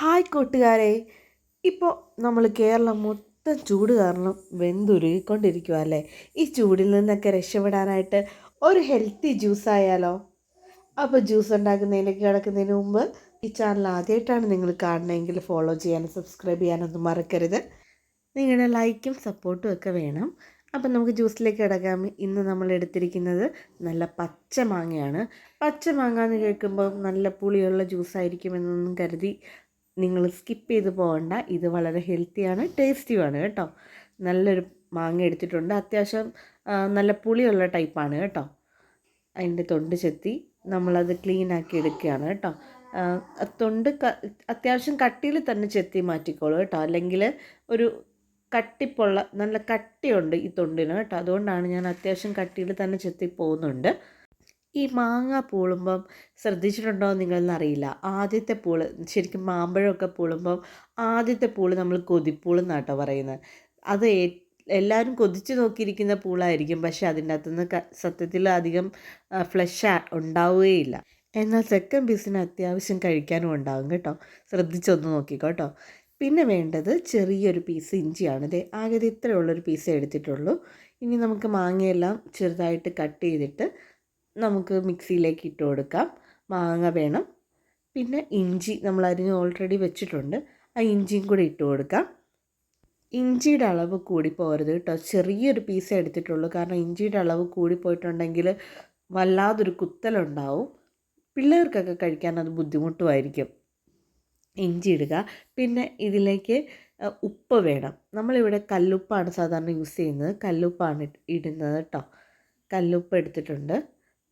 Hi കൂട്ടുകാരെ. ഇപ്പോൾ നമ്മൾ കേരളം മൊത്തം ചൂട് കാരണം വെന്തുരുകിക്കൊണ്ടിരിക്കുക അല്ലേ ഈ ചൂടിൽ നിന്നൊക്കെ രക്ഷപ്പെടാനായിട്ട് ഒരു ഹെൽത്തി ജ്യൂസ് ആയാലോ? അപ്പോൾ ജ്യൂസ് ഉണ്ടാക്കുന്നതിലേക്ക് കിടക്കുന്നതിന് മുമ്പ് ഈ ചാനൽ ആദ്യമായിട്ടാണ് നിങ്ങൾ കാണണമെങ്കിൽ ഫോളോ ചെയ്യാനും സബ്സ്ക്രൈബ് ചെയ്യാനൊന്നും മറക്കരുത്. നിങ്ങളുടെ ലൈക്കും സപ്പോർട്ടും ഒക്കെ വേണം. അപ്പം നമുക്ക് ജ്യൂസിലേക്ക് കിടക്കാം. ഇന്ന് നമ്മൾ എടുത്തിരിക്കുന്നത് നല്ല പച്ച മാങ്ങയാണ്. പച്ച മാങ്ങ എന്ന് കേൾക്കുമ്പോൾ നല്ല പുളിയുള്ള ജ്യൂസായിരിക്കുമെന്നൊന്നും കരുതി നിങ്ങൾ സ്കിപ്പ് ചെയ്ത് പോകണ്ട ഇത് വളരെ ഹെൽത്തിയാണ് ടേസ്റ്റിയുമാണ് കേട്ടോ. നല്ലൊരു മാങ്ങ എടുത്തിട്ടുണ്ട്. അത്യാവശ്യം നല്ല പുളിയുള്ള ടൈപ്പാണ് കേട്ടോ. അതിന്റെ തൊണ്ട് ചെത്തി നമ്മളത് ക്ലീൻ ആക്കി എടുക്കുകയാണ് കേട്ടോ. തൊണ്ട് അത്യാവശ്യം കട്ടിയിൽ തന്നെ ചെത്തി മാറ്റിക്കോളൂ കേട്ടോ. അല്ലെങ്കിൽ ഒരു കട്ടിപ്പുള്ള നല്ല കട്ടിയുണ്ട് ഈ തൊണ്ടിന് കേട്ടോ. അതുകൊണ്ടാണ് ഞാൻ അത്യാവശ്യം കട്ടിയിൽ തന്നെ ചെത്തി പോകുന്നുണ്ട്. ഈ മാങ്ങ പൂളുമ്പം ശ്രദ്ധിച്ചിട്ടുണ്ടോ നിങ്ങളെന്ന് അറിയില്ല. ആദ്യത്തെ പൂൾ ശരിക്കും മാമ്പഴമൊക്കെ പൂളുമ്പം ആദ്യത്തെ പൂൾ നമ്മൾ കൊതിപ്പൂൾ എന്നാട്ടോ പറയുന്നത്. അത് എല്ലാവരും കൊതിച്ച് നോക്കിയിരിക്കുന്ന പൂളായിരിക്കും പക്ഷെ അതിന്റെ അകത്തുനിന്ന് സത്യത്തിൽ അധികം ഫ്ലഷ് ഉണ്ടാവുകയില്ല. എന്നാൽ സെക്കൻഡ് പീസിന് അത്യാവശ്യം കഴിക്കാനും ഉണ്ടാകും കേട്ടോ. ശ്രദ്ധിച്ചൊന്ന് നോക്കിക്കോട്ടോ പിന്നെ വേണ്ടത് ചെറിയൊരു പീസ് ഇഞ്ചിയാണ്. ഇത് ആകെ ഇത് ഇത്രയുള്ളൊരു പീസേ എടുത്തിട്ടുള്ളൂ. ഇനി നമുക്ക് മാങ്ങയെല്ലാം ചെറുതായിട്ട് കട്ട് ചെയ്തിട്ട് നമുക്ക് മിക്സിയിലേക്ക് ഇട്ട് കൊടുക്കാം. മാങ്ങ വേണം. പിന്നെ ഇഞ്ചി നമ്മൾ അരിഞ്ഞ് ഓൾറെഡി വെച്ചിട്ടുണ്ട്. ആ ഇഞ്ചിയും കൂടി ഇട്ട് കൊടുക്കാം. ഇഞ്ചിയുടെ അളവ് കൂടി പോകരുത് കേട്ടോ. ചെറിയൊരു പീസ് എടുത്തിട്ടുള്ളൂ. കാരണം ഇഞ്ചിയുടെ അളവ് കൂടി പോയിട്ടുണ്ടെങ്കിൽ വല്ലാതൊരു കുത്തലുണ്ടാവും. പിള്ളേർക്കൊക്കെ കഴിക്കാൻ അത് ബുദ്ധിമുട്ടുമായിരിക്കും. ഇഞ്ചി ഇടുക. പിന്നെ ഇതിലേക്ക് ഉപ്പ് വേണം. നമ്മളിവിടെ കല്ലുപ്പാണ് സാധാരണ യൂസ് ചെയ്യുന്നത്. കല്ലുപ്പാണ് ഇടുന്നത് കേട്ടോ. കല്ലുപ്പ് എടുത്തിട്ടുണ്ട്.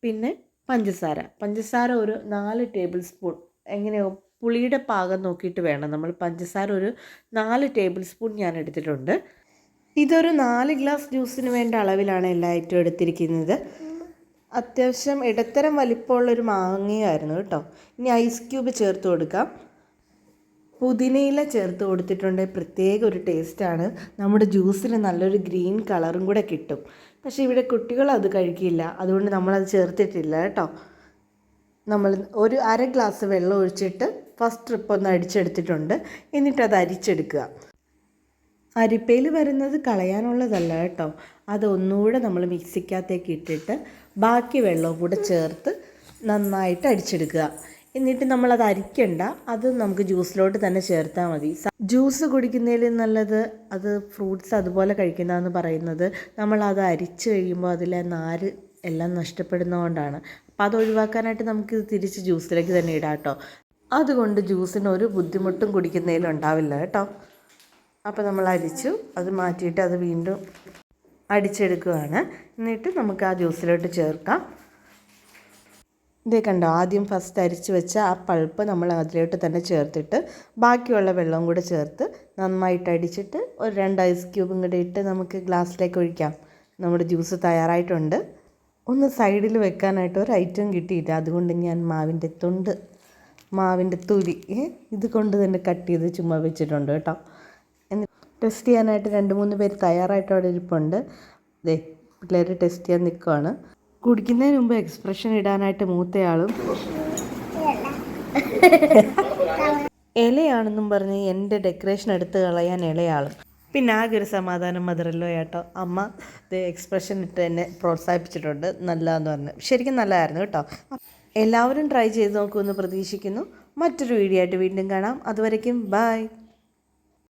പിന്നെ പഞ്ചസാര. പഞ്ചസാര ഒരു നാല് ടേബിൾ സ്പൂൺ എങ്ങനെയോ പുളിയുടെ പാകം നോക്കിയിട്ട് വേണം നമ്മൾ. പഞ്ചസാര ഒരു നാല് ടേബിൾ സ്പൂൺ ഞാൻ എടുത്തിട്ടുണ്ട്. ഇതൊരു നാല് ഗ്ലാസ് ജ്യൂസിന് വേണ്ട അളവിലാണ് എല്ലാ ഐറ്റവും എടുത്തിരിക്കുന്നത്. അത്യാവശ്യം ഇടത്തരം വലിപ്പമുള്ളൊരു മാങ്ങയായിരുന്നു കേട്ടോ. ഇനി ഐസ് ക്യൂബ് ചേർത്ത് കൊടുക്കാം. പുതിനയില ചേർത്ത് കൊടുത്തിട്ടുണ്ട്. പ്രത്യേക ഒരു ടേസ്റ്റാണ് നമ്മുടെ ജ്യൂസിന് നല്ലൊരു ഗ്രീൻ കളറും കൂടെ കിട്ടും. പക്ഷേ ഇവിടെ കുട്ടികൾ അത് കഴിക്കില്ല. അതുകൊണ്ട് നമ്മളത് ചേർത്തിട്ടില്ല കേട്ടോ. നമ്മൾ ഒരു അര ഗ്ലാസ് വെള്ളം ഒഴിച്ചിട്ട് ഫസ്റ്റ് ട്രിപ്പ് ഒന്ന് അടിച്ചെടുത്തിട്ടുണ്ട്. എന്നിട്ട് അത് അരിച്ചെടുക്കുക. അരിപ്പയിൽ വരുന്നത് കളയാനുള്ളതല്ല കേട്ടോ. അതൊന്നുകൂടെ നമ്മൾ മിക്സിക്കകത്തേക്ക് ഇട്ടിട്ട് ബാക്കി വെള്ളവും കൂടെ ചേർത്ത് നന്നായിട്ട് അടിച്ചെടുക്കുക. എന്നിട്ട് നമ്മളത് അരിക്കണ്ട. അത് നമുക്ക് ജ്യൂസിലോട്ട് തന്നെ ചേർത്താൽ മതി. ജ്യൂസ് കുടിക്കുന്നതിൽ നല്ലത് അത് ഫ്രൂട്ട്സ് അതുപോലെ കഴിക്കുന്നതെന്ന് പറയുന്നത്. നമ്മളത് അരിച്ച് കഴിയുമ്പോൾ അതിലെ നാര് എല്ലാം നഷ്ടപ്പെടുന്നതുകൊണ്ടാണ്. അപ്പോൾ അത് ഒഴിവാക്കാനായിട്ട് നമുക്കിത് തിരിച്ച് ജ്യൂസിലേക്ക് തന്നെ ഇടാം കേട്ടോ. അതുകൊണ്ട് ജ്യൂസിന് ഒരു ബുദ്ധിമുട്ടും കുടിക്കുന്നതിലുണ്ടാവില്ല കേട്ടോ. അപ്പോൾ നമ്മൾ അരിച്ചു അത് മാറ്റിയിട്ട് അത് വീണ്ടും അടിച്ചെടുക്കുകയാണ്. എന്നിട്ട് നമുക്ക് ആ ജ്യൂസിലോട്ട് ചേർക്കാം. ഇതേ കണ്ടോ? ആദ്യം ഫസ്റ്റ് അരിച്ച് വെച്ച ആ പൾപ്പ് നമ്മൾ അതിലോട്ട് തന്നെ ചേർത്തിട്ട് ബാക്കിയുള്ള വെള്ളവും കൂടെ ചേർത്ത് നന്നായിട്ട് അടിച്ചിട്ട് ഒരു രണ്ട് ഐസ് ക്യൂബും കൂടെ ഇട്ട് നമുക്ക് ഗ്ലാസ്സിലേക്ക് ഒഴിക്കാം. നമ്മുടെ ജ്യൂസ് തയ്യാറായിട്ടുണ്ട്. ഒന്ന് സൈഡിൽ വെക്കാനായിട്ട് ഒരു ഐറ്റം കിട്ടിയില്ല. അതുകൊണ്ട് ഞാൻ മാവിന്റെ തൊണ്ട് മാവിന്റെ തൊലി ഇത് കൊണ്ട് തന്നെ കട്ട് ചെയ്ത് ചുമ്മാ വെച്ചിട്ടുണ്ട് കേട്ടോ. എന്നിട്ട് ടെസ്റ്റ് ചെയ്യാനായിട്ട് രണ്ട് മൂന്ന് പേര് തയ്യാറായിട്ട് അവിടെ ഇരിപ്പുണ്ട്. ദേ പിള്ളേർ ടെസ്റ്റ് ചെയ്യാൻ നിൽക്കുവാണ് കുടിക്കുന്നതിന് മുമ്പ് എക്സ്പ്രഷൻ ഇടാനായിട്ട് മൂത്തയാളും ഇലയാണെന്നും പറഞ്ഞ് എന്റെ ഡെക്കറേഷൻ എടുത്ത് കളയാൻ ഇളയാളും. പിന്നെ ആകെ ഒരു സമാധാനം മദറല്ലോ ഏട്ടോ അമ്മ എക്സ്പ്രഷൻ ഇട്ട് എന്നെ പ്രോത്സാഹിപ്പിച്ചിട്ടുണ്ട്. നല്ലതെന്ന് പറഞ്ഞു. ശരിക്കും നല്ലതായിരുന്നു കേട്ടോ. എല്ലാവരും ട്രൈ ചെയ്ത് നോക്കുമെന്ന് പ്രതീക്ഷിക്കുന്നു. മറ്റൊരു വീഡിയോ ആയിട്ട് വീണ്ടും കാണാം. അതുവരയ്ക്കും ബൈ